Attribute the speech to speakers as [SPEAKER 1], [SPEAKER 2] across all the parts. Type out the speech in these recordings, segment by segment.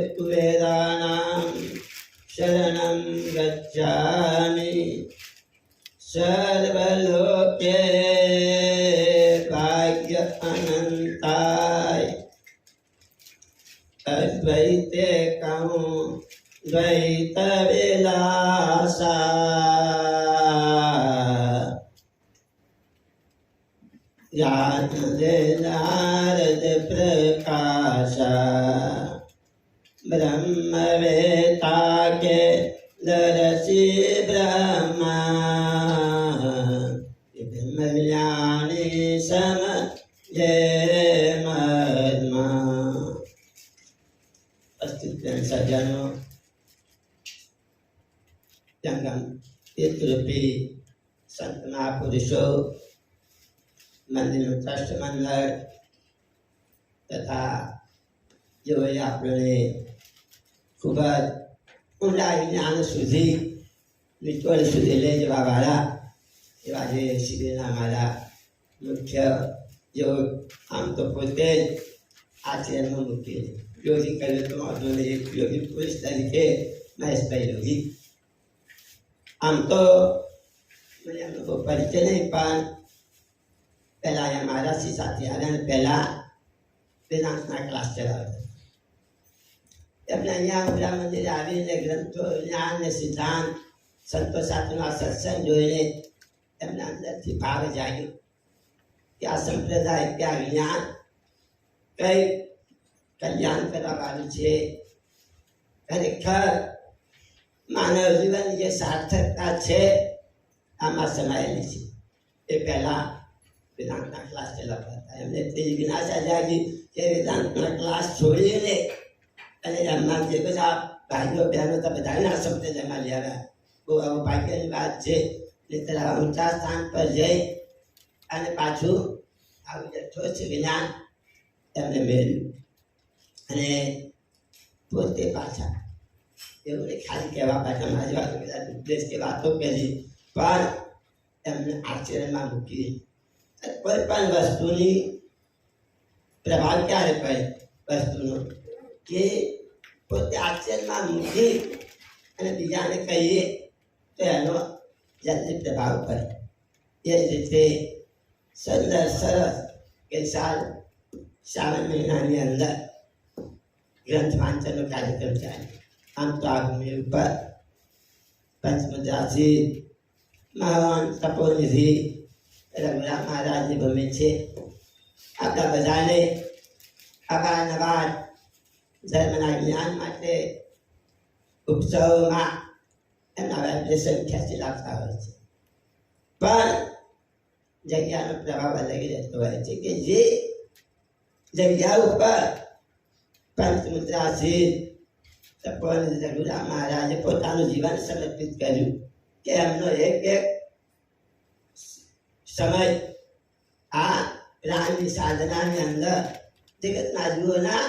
[SPEAKER 1] ऋग्वेदानां शरणं गच्छामि सर्वलोके મનમાં અસ્તિત્વ સજાનો જંગમ તીર્થરૂપી સંત મહાપુરુષો મંદિરનું ટ્રસ્ટ મંડળ તથા જેઓએ આપણે ખૂબ જ ઊંડા જ્ઞાન સુધી નિચોડ સુધી લઈ જવાવાળા એવા જે શિબિરના મારા મુખ્ય જેઓ આમ તો પોતે જ આચરણમાં મૂકી યોગી કરે તો વાંધો નહીં, એક યોગી પુરુષ તરીકે મહેશભાઈ યોગી આમ તો મને એમનો કોઈ પરિચય નહીં, પણ પહેલા અહીંયા મહારાજશ્રી સાથે આવ્યા અને પહેલાં વેદાંતના ક્લાસ ચલાવતા. એમને અહીંયા ઉમરા મંદિરે આવીને ગ્રંથો જ્ઞાન ને સિદ્ધાંત, સંતો સાથેનો આ સત્સંગ જોઈને એમના અંદરથી ભાવ જાગ્યો. આ સંપ્રદાય ત્યાં જ્ઞાન, કઈ કલ્યાણ કરવા વાળું છે? ખરેખર માનવ જીવન જે સાર્થકતા છે, આમાં સમાયેલી છે. એ પહેલાં વેદાંતના ક્લાસ ચલાવતા હતા એમને તે જિજ્ઞાસા જાગી કે વેદાંતના ક્લાસ છોડીને અને એમના જે બધા ભાઈઓ બહેનો તો બધાને આ સંપ્રદાયમાં લઈ આવ્યા. બહુ આવું ભાગ્યની વાત છે. એટલે ઊંચા સ્થાન પર જઈ અને પાછું આવું યથોચ જ્ઞાન એમને મેળવ્યું અને પોતે પાછા એવું નહીં, ખાલી કહેવા પાછા મારી વાત બધા ઉપદેશ કે વાતો કરી. પણ એમને આચરણમાં મૂકી કોઈ પણ વસ્તુની પ્રભાવ ક્યારે પડે? વસ્તુનો કે પોતે આચરણમાં મૂકી અને બીજાને કહીએ તો એનો જલ્દી પ્રભાવ પડે. એ રીતે સુંદર સરસ. કે સાલ, શ્રાવણ મહિનાની અંદર ગ્રંથ વાંચનનો કાર્યક્રમ ચાલે. આમ તો આ ઉપર પંચમદાસી મહાન તપોનિધિ રઘુરામ મહારાજની ભૂમિ છે. આપણા બધાને અવારનવાર ધર્મના જ્ઞાન માટે ઉત્સવમાં એમના વાઇબ્રેશન ખેંચી લાવતા હોય છે. પણ જગ્યાનો પ્રભાવ અલગ રહેતો હોય છે કે જે જગ્યા ઉપર પંચમુદ્રાસી તપોવન રઘુરામ મહારાજે પોતાનું જીવન સમર્પિત કર્યું કે એમનો એક એક સમય આ પ્રાણની સાધનાની અંદર જગતના જીવોના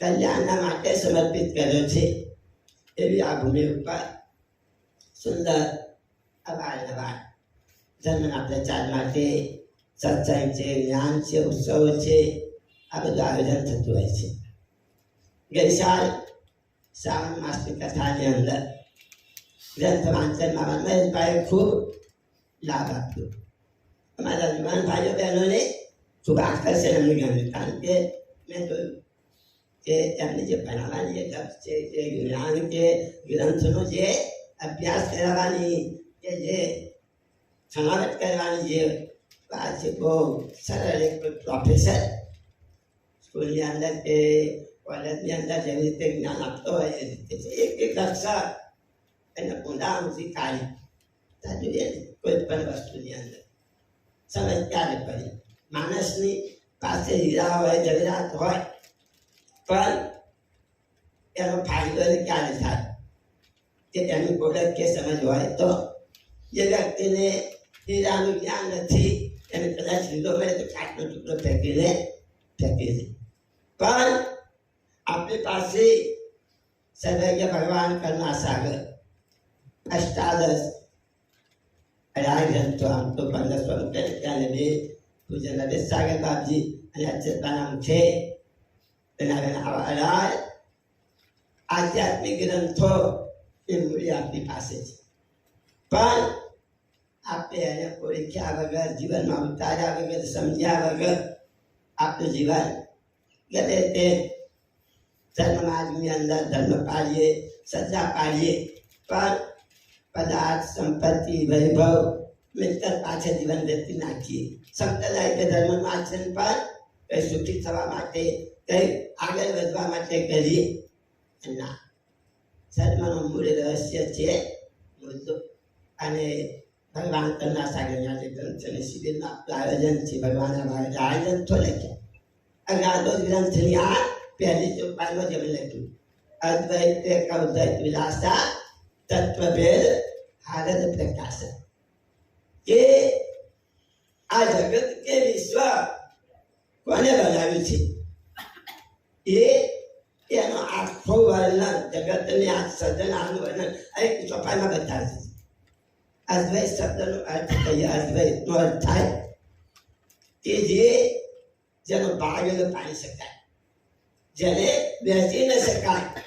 [SPEAKER 1] કલ્યાણના માટે સમર્પિત કર્યો છે. એવી આ ભૂમિ ઉપર સુંદર અવારનવાર ધર્મના પ્રચાર માટે સત્સંગ છે જ્ઞાન છે, ઉત્સવો છે, આ બધું આયોજન થતું હોય છે. ગઈ સાલ, શ્રાવણ માસની કથાની અંદર ગ્રંથ વાંચનમાં મહેશભાઈએ ખૂબ લાભ આપ્યો. અમારા યુવાન ભાઈઓ બહેનોને ખૂબ આકર્ષણ એમને ગમ્યું, કારણ કે મેં જોયું કે એમને જે ભણાવવાની જે ઢબ છે, જે જ્ઞાન કે ગ્રંથનો જે અભ્યાસ કરાવવાની કે જે સમાવેશ કરવાની જે વાત બહુ સરળ એક પ્રોફેસર સ્કૂલની અંદર કે કોલેજની અંદર જેવી રીતે જ્ઞાન આપતો હોય એ રીતે એક એક અક્ષર એને ઊંડાણથી કાઢી જોઈએ કોઈ પણ વસ્તુની અંદર સમજ ક્યારે પડી માણસની પાસે હીરા હોય જગરાત હોય પણ એનો ફાયદો ક્યારે થાય કે તેની પ્રોડક્ટ કે સમજ હોય તો જે વ્યક્તિને હીરાનું જ્ઞાન નથી એને કદાચ લીધો મળે તો કાચનો ટુકડો ફેંકીને ફેંકી દે પણ આપણી પાસે સર્વજ્ઞ ભગવાન કરુણા સાગર અષ્ટાદશ અઢાર ગ્રંથો આમ તો પંદર સ્વરૂપ ત્યાં બે રમેશ સાગર બાપજી અને અચ્યુતાનામ છે બેન આવા અઢાર આધ્યાત્મિક ગ્રંથો એ મૂડી આપણી પાસે છે પણ આપણે એને ઓળખ્યા વગર જીવનમાં ઉતાર્યા વગર, સમજ્યા વગર આપણું જીવન. ગમે તે ધર્મમાર્ગની અંદર ધર્મ પાડીએ સજા પાડીએ, પણ પદાર્થ, સંપત્તિ, વૈભવ મિલકત પાછળ જીવન વ્યક્તિ નાખીએ. સંપ્રદાય કે ધર્મ આચરણ પર કંઈ સુખી થવા માટે, કંઈ આગળ વધવા માટે કરીએ ના. ધર્મનો મૂળ રહસ્ય છે મુદ્દો. અને ભગવાન આ જગત કે વિશ્વ કોને બનાવ્યું છે? એ એનો આખો વર્ણન જગતની આ સર્જનાનું વર્ણન એક ચોપાઈમાં બતાવે છે. અદ્વૈત શબ્દનો અર્થ કહીએ અદ્વૈતનો અર્થ થાય કે જે જેનો ભાગ એને પાડી શકાય. જેને બેસી ન શકાય,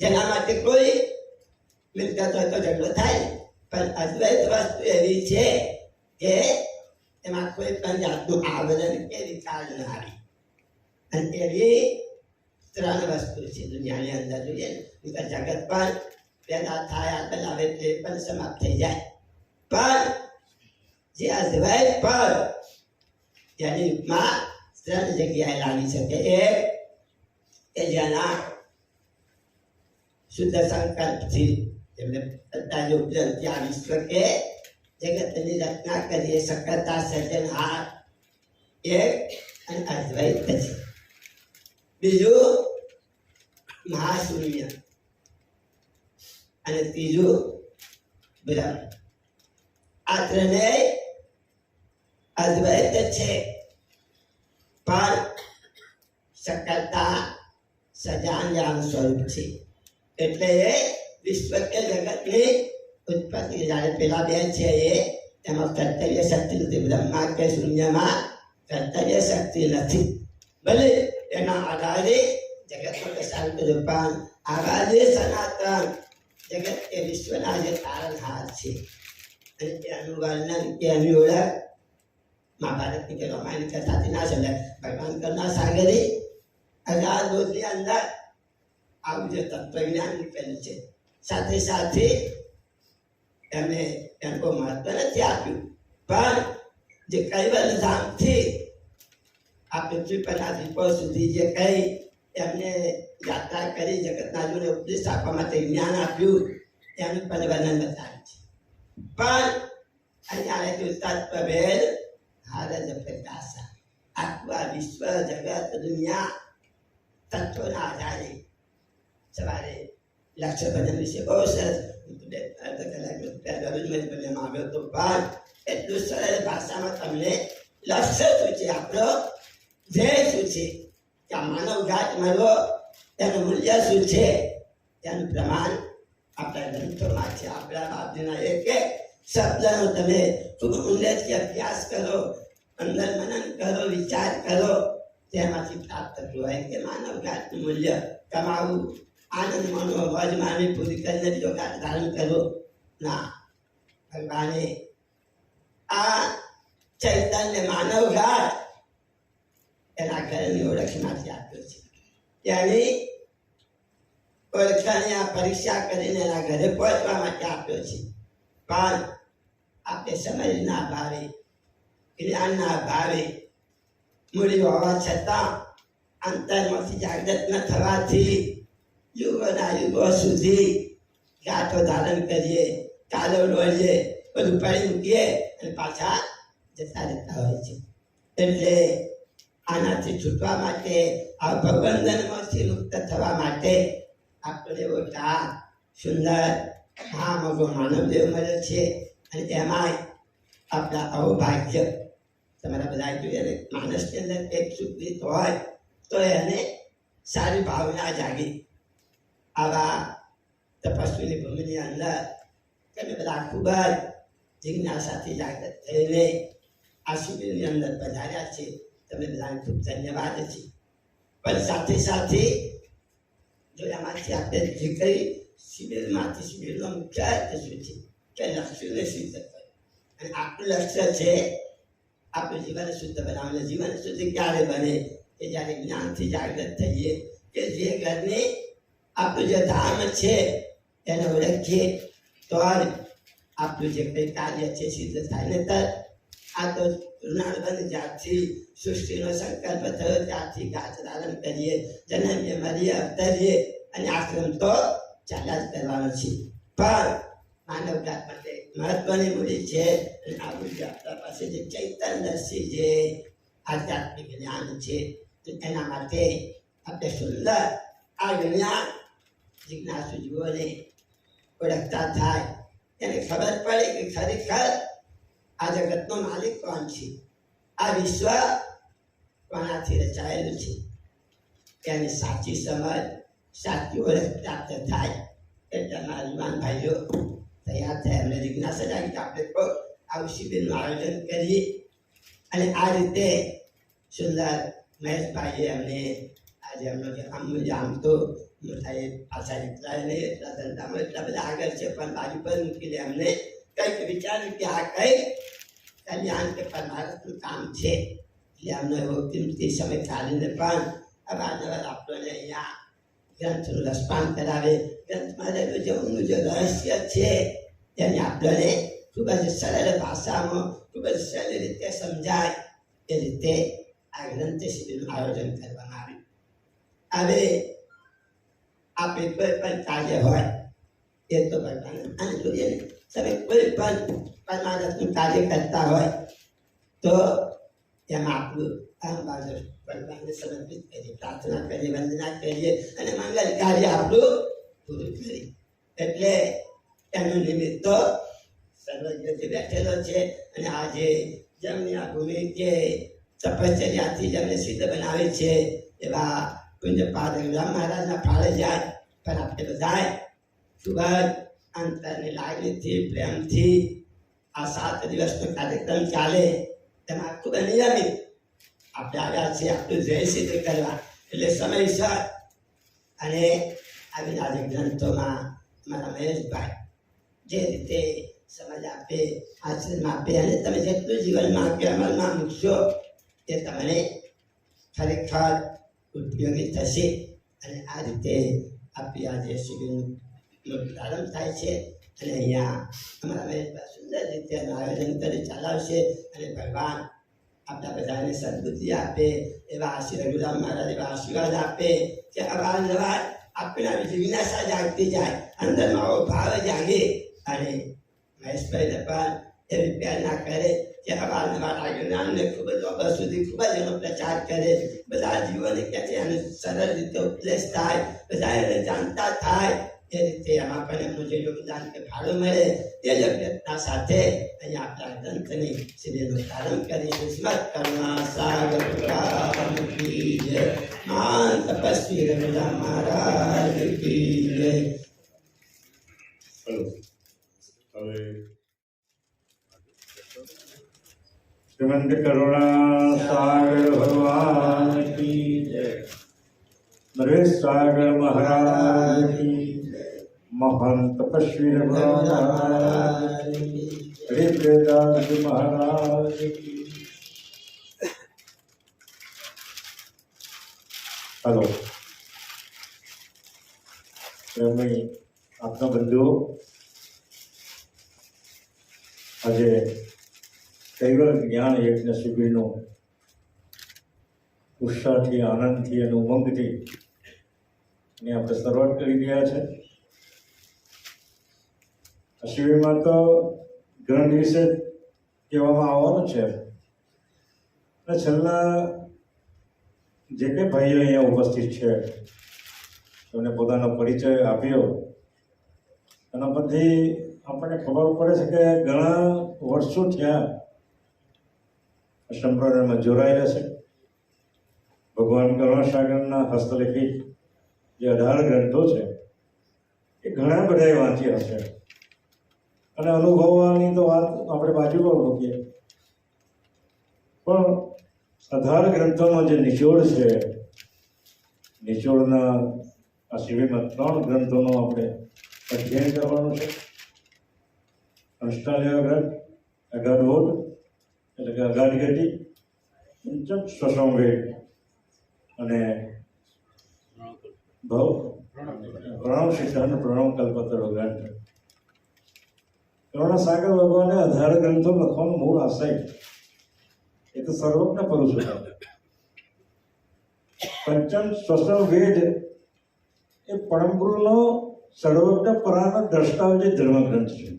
[SPEAKER 1] જેના માટે કોઈ મિલકત હોય તો ઝઘડો થાય. પણ અદ્વૈત વસ્તુ એવી છે કે એમાં કોઈ પણ જાતનું આવરણ કે વિચાર ન આવે. અને એવી ત્રણ વસ્તુ છે દુનિયાની અંદર. જોઈએ ને, જગત પણ પેદા થાય આ બનાવે તે પણ સમાપ્ત થઈ જાય. પણ, જે સિવાય પર જેની માં ત્રણ જગ્યાએ લાવી શકે એ એ જેના શુદ્ધ સંકલ્પથી એમને બધા જે ઉપજન ત્યાં વિશ્વ કે જગતની રચના કરીએ, સકળતા સર્જનહાર એક અને અદ્વૈત છે બીજું, મહાશૂન્ય. અને ત્રીજું બ્રહ્મ આ ત્રણેય અદ્વૈત છે. પણ સકલતા સજાન સ્વરૂપ છે. એટલે એ વિશ્વ કે જગતની ઉત્પત્તિ જ્યારે પેલા બે છે એ એમાં કર્તવ્ય શક્તિ નથી. બ્રહ્મા કે શૂન્યમાં કર્તવ્ય શક્તિ નથી. ભલે એના આધારે જગતમાં કશાંત રૂપાન આગાજે સનાતન જગત એ વિશ્વના જે તારણહાર છે અને એનું વર્ણન કે એની ઓળખ મહાભારતની કે રામાયણ કથાથી ના સમજાય ભગવાન કરના સાગરે અગાધ બોધની અંદર આવું જે તત્વજ્ઞાન નીકળ્યું છે સાથે સાથે એમને એમ કોઈ મહત્વ નથી આપ્યું પણ જે કૈવલ ધામથી આ પૃથ્વી પરના દીપો સુધી જે કઈ એમને યાત્રા કરી જગતના જોને ઉપદેશ આપવા માટે જ્ઞાન આપ્યું એનું પરિવર્તન બતાવે છે. પણ અહીંયા તત્વ હારે હારજ પ્રકાશ આખું આ વિશ્વ, જગત, દુનિયા, તત્વના આધારે સવારે લક્ષ્ય ભજન વિશે બહુ સરસ અર્ધ કલાક આવ્યો તો પણ એટલું સરળ ભાષામાં તમને લક્ષ્ય શું છે આપણો ધ્યેય શું છે કે આ માનવ જાત મળવો એનું મૂલ્ય શું છે? એનું પ્રમાણ આપણા ગ્રંથોમાં છે. આપણા બાપજીના એક એક શબ્દનો તમે ખૂબ ઊંડેથી અભ્યાસ કરો, અંદર મનન કરો, વિચાર કરો, તેમાંથી પ્રાપ્ત થતું હોય કે માનવ જાતનું મૂલ્ય કમાવું. આનંદ માનો અવાજ માને પૂરી કરીને ઘાટ ધારણ કરો ના, ભગવાને આ ચૈતન્ય માનવ ઘાટ એના ઘરની ઓળખમાંથી આપ્યો છે ત્યાંની ઓળખાની આ પરીક્ષા કરીને એના ઘરે પહોંચવા માટે આપ્યો છે પણ આપણે સમજના ભાવે જ્ઞાનના ભાવે મૂડી હોવા છતાં અંતરમાંથી જાગૃત ન થવાથી યુગોના યુગો સુધી ગાંઠો ધારણ કરીએ કાલો ડોળીએ બધું પડી મૂકીએ અને પાછા જતા રહેતા હોય છે એટલે આનાથી છૂટવા માટે આ ભગવંધનમાંથી મુક્ત થવા માટે આપણે મોટા સુંદર મહામગો માનવદેવ મળ્યો છે અને એમાં આપણા અવભાગ્ય તમારા બધા જોઈએ માણસની અંદર એક સુખિત હોય તો એને સારી ભાવના જાગી. આવા તપસ્વીની ભૂમિની અંદર તમે બધા ખૂબ જ જિજ્ઞાસાથી જાગૃત થઈને આ શિબિરની અંદર પધાર્યા છે. તમે બધાને ખૂબ ધન્યવાદ છે. પણ સાથે સાથે જો એમાંથી આપણે જે કઈ શિબિરમાંથી શિબિરનો મુખ્ય અર્થ શું છે? કે લક્ષ્યને સિદ્ધ કરે અને આપણું લક્ષ્ય છે આપણું જીવન શુદ્ધ બનાવવાનું જીવન શુદ્ધ ક્યારે બને? કે જ્યારે જ્ઞાનથી જાગૃત થઈએ કે જે ઘરની આપણું જે ધામ છે, એને ઓળખીએ, તો આપણું જે કંઈ કાર્ય છે, સિદ્ધ થાય. ને તર આ તો ઋણાળબંધ જાતથી સૃષ્ટિનો સંકલ્પ થયો ત્યાંથી ગાચ ધારણ કરીએ જન્મીએ મરીએ અવતરીએ અને આશ્રમ તો ચાલ્યા જ કરવાનો છે પણ માનવ જાત માટે મહત્વની મૂડી છે અને આ મૂડી આપણા પાસે જે ચૈતન્યદર્શી જે આધ્યાત્મિક જ્ઞાન છે તો એના માટે આપણે સુંદર આ જ્ઞાન જિજ્ઞાસુ જીવોને ઓળખતા થાય એને ખબર પડે કે ખરેખર આ જગતનો માલિક કોણ છે? આ વિશ્વ કોનાથી રચાયેલું છે. તેની સાચી સમજ, સાચી ઓળખ પ્રાપ્ત થાય એટલે મારા યુવાન ભાઈઓ તૈયાર થયા. એમને જિજ્ઞાસા જાગી આપણે પણ આવું શિબિરનું આયોજન કરીએ. અને આ રીતે સુંદર મહેશભાઈએ અમને આજે એમનો જે અમૂલ્ય આમ તો મોટા પાછા એટલા ને એટલા ધંધામાં એટલા બધા આગળ છે, પણ બાજુ પર મૂકીને અમને કંઈક વિચાર્યું કે આ કઈ કલ્યાણ કે પરમારથનું કામ છે. એટલે અમને એવો કિંમતી સમય કાઢીને પણ અવારનવાર આપણને અહીંયા ગ્રંથનું રસપાન કરાવે. ગ્રંથમાં રહેલું જે ઊંડું જે રહસ્ય છે તેને આપણને ખૂબ જ સરળ ભાષામાં ખૂબ જ સરળ રીતે સમજાય, એ રીતે આ ગ્રંથ શિબિરનું આયોજન કરવામાં આવ્યું. હવે આપણે કોઈ પણ કાર્ય હોય, એ તો ભગવાન અને જોઈએ તમે કોઈ પણ પરમાનંદનું કાર્ય કરતા હોય, તો એમાં આપણું અહંભાવ ભગવાનને સમર્પિત કરીએ, પ્રાર્થના કરીએ, વંદના કરીએ અને મંગલ કાર્ય આપણું પૂરું કરીએ. એટલે એનું નિમિત્ત સર્વજ્ઞથી સર્વજ્ઞ બેઠેલો છે અને આજે જેમની આ ભૂમિ કે તપશ્ચર્યાથી જેમને સિદ્ધ બનાવે છે, એવા પૂજ્યપાદ રામ મહારાજના ફાળે જાય. પણ આપણે બધાએ ખૂબ અંતરની લાગણીથી પ્રેમથી આ સાત દિવસનો કાર્યક્રમ ચાલે એમાં ખૂબ નિયમિત આપણે આવ્યા છીએ. આપણું ધ્યેય સિદ્ધ કરવા. એટલે સમયસર અને આવી આજે ગ્રંથોમાં મારા મહેશભાઈ જે રીતે સમજ આપે, આશ્રમ આપે અને તમે જેટલું જીવનમાં કે અમલમાં મૂકશો, એ તમને ખરેખર ઉપયોગી થશે. અને આ રીતે આપી આજે શિબિરનું પ્રારંભ થાય છે અને અહીંયા અમારા સુંદર રીતે આયોજન કરી ચલાવશે અને ભગવાન આપણા બધાને સદબુદ્ધિ આપે, એવા આશીર્વાદ રઘુરામ મહારાજ એવા આશીર્વાદ આપે કે અવારનવાર આપણા જિજ્ઞાસા જાગતી જાય, અંદરમાં આવો ભાવ જાગે અને મહેશભાઈ પણ એ પ્રેરણા કરે કે અવારનવાર આ જ્ઞાનને ખૂબ જ લોકો સુધી ખૂબ જ એનો પ્રચાર કરે, બધા જીવોને કે છે અને સરળ રીતે ઉપદેશ થાય બધા એને જાણતા થાય એ રીતે એમાં પણ એમનું જે યોગદાન કે ફાળો મળે, તે યોગ્યતા સાથે અહીંયા આપણા ગ્રંથની શ્રીનો પ્રારંભ કરી સ્મત કરુણા સાગર પુરાણ કી જય. મહાન તપસ્વી રઘુરામ મહારાજ કી જય.
[SPEAKER 2] હલો. હવે શ્રીમંત કરુણા સાગર ભગવાન કી જય. નરેશ સાગર મહારાજ કી જય મહાન તપસ્વી મહારાજ હરે પ્રેદાસ મહારાજ હલો આપના બંધુઓ આજે કૈવલ જ્ઞાન યજ્ઞ શિબિરનું ઉત્સાહથી, આનંદથી અને ઉમંગથી ને આપણે શરૂઆત કરી રહ્યા છે. શિબિરમાં તો ગ્રંથ દિવસે કહેવામાં આવવાનું છે. અને છેલ્લા જે કંઈ ભાઈઓ અહીંયા ઉપસ્થિત છે, એમને પોતાનો પરિચય આપ્યો. એના પરથી આપણને ખબર પડે છે કે ઘણા વર્ષો થયા સંપ્રદાયમાં જોડાયેલા છે. ભગવાન કરુણાસાગરના હસ્તલિખિત જે અઢાર ગ્રંથો છે, એ ઘણા બધાએ વાંચ્યા હશે. અને અનુભવવાની તો વાત આપણે બાજુ પર મૂકીએ. પણ અઢાર ગ્રંથોનો જે નિચોડ છે નિચોડના આ શિબિરમાં ત્રણ ગ્રંથોનો આપણે અધ્યયન કરવાનું છે. અંષ્ટાલય ગ્રંથ અગાધોડ એટલે કે અગાઢગઢી પંચમ સ્વસંવેદ અને ભવ પ્રણવ શિક્ષણ પ્રણવ કલ્પતરો ગ્રંથ. સાગર ભગવાને અઢાર ગ્રંથો લખવાનો મૂળ આશય. એ તો સર્વજ્ઞ પુરુષ પંચમ શ્વસન વેદ એ પરમગુરુનો સર્વજ્ઞ પરાનો જે ધર્મગ્રંથ છે.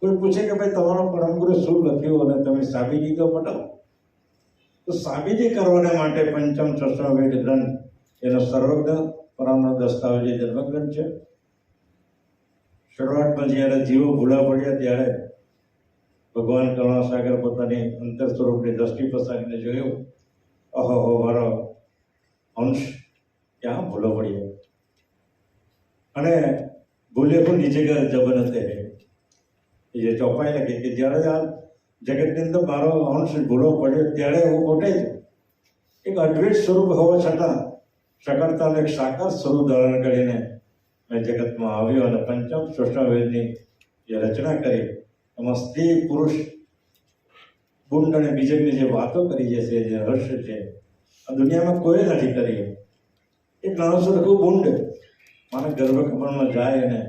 [SPEAKER 2] કોઈ પૂછે કે ભાઈ તમારો પરમગુરુ શું લખ્યું અને તમે સાબિતી તો પટાવો તો સાબિતી કરવાને માટે પંચમ શ્વસન વેદ ગ્રંથ એનો સર્વજ્ઞ પરાનો દસ્તાવેજ ધર્મગ્રંથ છે. શરૂઆતમાં જ્યારે જીવો ભૂલા પડ્યા ત્યારે ભગવાન કરુણાસાગર પોતાની અંતર સ્વરૂપની દ્રષ્ટિ પસારીને જોયું, અહો મારો અંશ ક્યાં ભૂલો પડ્યો? અને ભૂલે પણ નીચે ગયા. જબન એ જે ચોપાઈ લખી કે જ્યારે આ જગતની અંદર મારો અંશ ભૂલો પડ્યો ત્યારે હું પોતે જ એક અદ્વૈત સ્વરૂપ હોવા છતાં સકળતાનું એક સાકાર સ્વરૂપ ધારણ કરીને મેં જગતમાં આવ્યો અને પંચમ સૃષ્ટાવેદની જે રચના કરી, એમાં સ્ત્રી પુરુષ ગુંડ અને બીજકની જે વાતો કરી જે છે, જે રહસ્ય છે, આ દુનિયામાં કોઈ નથી કરી. એક નાનો સરખું ગુંડ. માને ગર્ભકમળમાં જાય અને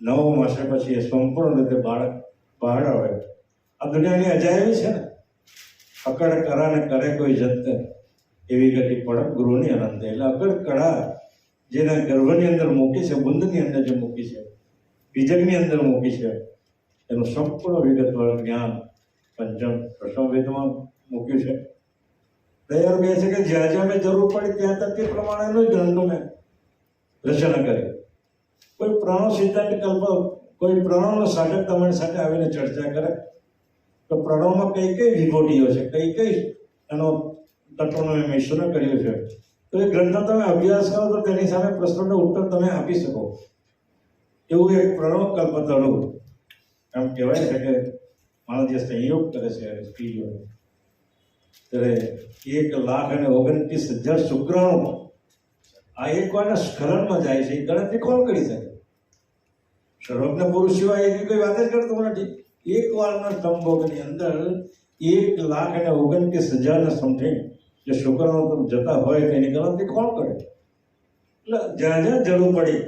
[SPEAKER 2] નવ માસ પછી એ સંપૂર્ણ રીતે બાળક બહાર આવે. આ દુનિયાની અજાયબી છે ને? અકડ કરા ને કરે કોઈ જત. એવી ગતિ પડક ગુરુની અનંત. એટલે અકડ કળા જેના ગર્ભની અંદર મૂકી છે, બુંદની અંદર જે મૂકી છે બીજકની અંદર મૂકી છે, એનું સંપૂર્ણ વિગતવાર જ્ઞાન પંચમ પ્રથમ વેદમાં મૂક્યું છે. દયાળ કહે છે કે જ્યાં જ્યાં મેં જરૂર પડી ત્યાં ત્યાં તે પ્રમાણેનું જ ગ્રંથો મેં રચના કરી. કોઈ પ્રાણો સિદ્ધાંત કલ્પ, કોઈ પ્રણવનો સાધક તમારી સાથે આવીને ચર્ચા કરે, તો પ્રણવમાં કઈ કઈ વિભૂતિઓ છે, કઈ કઈ એનો તત્વનો મેં મિશ્રણ કર્યું છે તો એ ગ્રંથનો તમે અભ્યાસ કરો તો તેની સામે પ્રશ્નોનો ઉત્તર તમે આપી શકો. એવું એક પ્રણવ કલ્પતરું. એમ કહેવાય છે કે માણસ જે સંયોગ કરે છે ત્યારે એક લાખ અને ઓગણત્રીસ હજાર શુક્રાણુ આ એક વારના સ્ખલનમાં જાય છે. એ ગણતરી કોણ કરી શકે? સર્વજ્ઞ પુરુષ સિવાય એની કોઈ વાત જ કરતો નથી. એક વારના સ્તંભોગની અંદર એક લાખ અને ઓગણત્રીસ હજારના સમથિંગ જે શુક્રાણુ જતા હોય એની ગણતરી કોણ કરે? એટલે જ્યાં જ્યાં જરૂર પડી,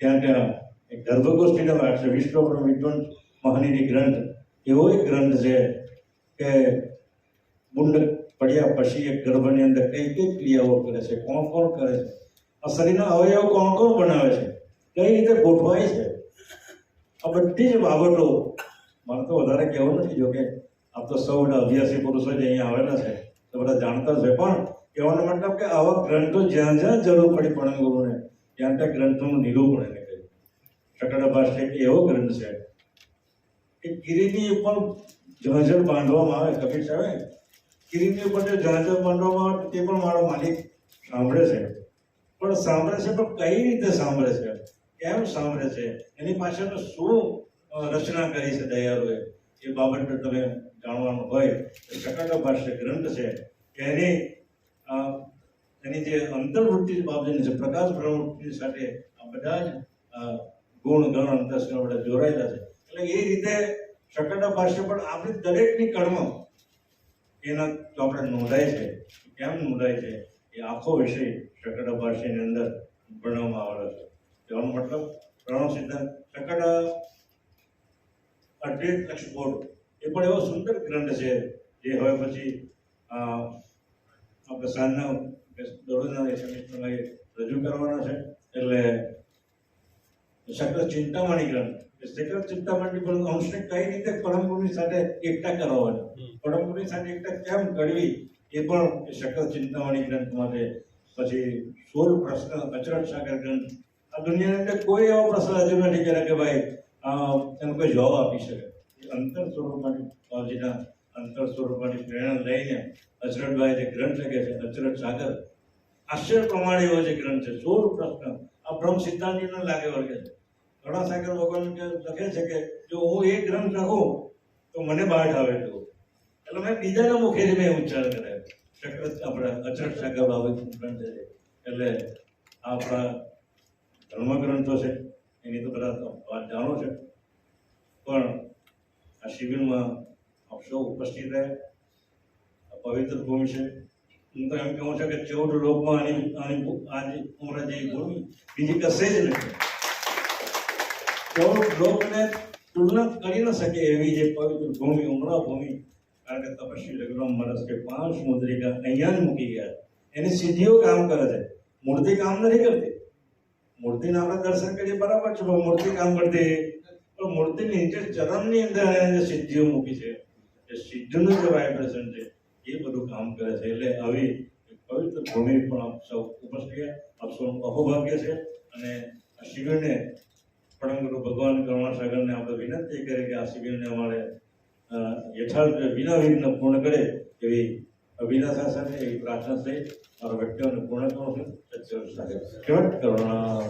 [SPEAKER 2] ત્યાં ત્યાં એક ગર્ભગોષ્ઠીનો વાત છે વિશ્વ વિદ્વાન મહાનીની ગ્રંથ. એવો એક ગ્રંથ છે કે બુંડ પડ્યા પછી એક ગર્ભની અંદર કઈ કઈ ક્રિયાઓ કરે છે, કોણ કોણ કરે છે? આ શરીરના અવયવ કોણ કોણ બનાવે છે? કઈ રીતે ગોઠવાય છે? આ બધી જ બાબતો, મારે તો વધારે કહેવું નથી, જોકે આપ તો સૌ અભ્યાસી પુરુષો જ અહીંયા આવેલા છે. તો બધા જાણતા છે. પણ કહેવાનો મતલબ કે આવા ગ્રંથો જ્યાં જ્યાં જરૂર પડી પણ ગુરુને ત્યાં ત્યાં ગ્રંથોનું નિરૂપણ એને કર્યું. શકડ ભાષા એક એવો ગ્રંથ છે કે ગિરિની ઉપર જહાજર બાંધવામાં આવે, કપિલ સાહેબ, ગિરિની ઉપર જે જહાજર બાંધવામાં આવે તે પણ મારો માલિક સાંભળે છે. પણ સાંભળે છે પણ કઈ રીતે સાંભળે છે? કેમ સાંભળે છે? એની પાછળ શું રચના કરી છે દયાળુએ? એ બાબત તમે જાણવાનું હોય, તો શકડ ભાષ્ય ગ્રંથ છે કે એની એની જે અંતર્વૃત્તિ બાબતની છે પ્રકાશ પ્રવૃત્તિ સાથે આ બધા જ ગુણ ગણ અંતસ્કર બધા જોડાયેલા છે. એટલે એ રીતે શકટા ભાષ્ય પણ આપણી દરેકની કર્મ એના તો આપણે નોંધાય છે. કેમ નોંધાય છે? એ આખો વિષય શકડ ભાષ્યની અંદર ભણવામાં આવેલો છે. કહેવાનો મતલબ પ્રણવ સિદ્ધાંત. શકડ લક્ષ લક્ષબોધ એ પણ એવો સુંદર ગ્રંથ છે જે હવે પછી આપણે સાંજના દરરોજના સેમિસ્ટરમાં રજૂ કરવાનો છે. એટલે સકલ ચિંતામણી ગ્રંથ. સકલ ચિંતામણી પણ અંશને કઈ રીતે પરમગુરુની સાથે એકઠા કરવાની પરમગુરુની સાથે એકતા કેમ કરવી? એ પણ સકલ ચિંતામણી ગ્રંથ માટે પછી સોળ પ્રશ્ન અચરણ સાગર ગ્રંથ. આ દુનિયાની અંદર કોઈ એવો પ્રશ્ન હજુ નથી કર્યા કે ભાઈ એનો કોઈ જવાબ આપી શકે. અંતર સ્વરૂપમાંથી બાપજીના અંતર સ્વરૂપમાંથી પ્રેરણા લઈને અચરટભાઈ જે ગ્રંથ લખે છે અચરટ સાગર, આશ્ચર્ય પ્રમાણે એવો જે ગ્રંથ છે સોળ પ્રશ્ન, આ બ્રહ્મ સિદ્ધાંતિને લાગે વળગે છે. કરુણાસાગર ભગવાન કે લખે છે કે, જો હું એ ગ્રંથ લખું, તો મને બાઢ આવે તો એટલે મેં બીજાના મુખેથી મેં ઉચ્ચાર કર્યો. ચક્ર, આપણે અચટ સાગર બાબત ગ્રંથ છે. એટલે આપણા ધર્મગ્રંથો છે, એની તો બધા વાત જાણો છે. પણ આ શિબિરમાં આપ સૌ ઉપસ્થિત રહ્યા આ પવિત્ર ભૂમિ છે. હું તો એમ કહું છું કે ચૌદ લોકમાં આની આની આની ઉમર જેવી ભૂમિ, બીજી કશે જ નથી. ચૌદ લોકને તુલના કરી ન શકે એવી જે પવિત્ર ભૂમિ, ઉમરા ભૂમિ, કારણ કે તપસ્વી લગ્ન મરસ કે પાંચ મુદ્રિકા અહીંયા જ મૂકી ગયા. એની સિદ્ધિઓ કામ કરે છે. મૂર્તિ કામ નથી કરતી. મૂર્તિને આપણે દર્શન કરીએ બરાબર છે, પણ મૂર્તિ કામ કરતી પણ મૂર્તિની નીચે ચરણની અંદર એને સિદ્ધિઓ મૂકી છે. એ સિદ્ધિનું જે વાઇબ્રેશન છે. એ બધું કામ કરે છે. એટલે આવી પવિત્ર ભૂમિ પણ આપ સૌ ઉપસ્થિત આપ સૌનું અહોભાગ્ય છે. અને આ શિબિરને પણ ભગવાન કરુણાસાગરને આપણે વિનંતી કરી કે આ શિબિરને અમારે યથાર્થ વિના વિઘ્ન પૂર્ણ કરે એવી અભિલાષા સાથે એવી પ્રાર્થના થઈ મારો વ્યક્તિઓને પૂર્ણ કરું છું. સત્ય કરુણા.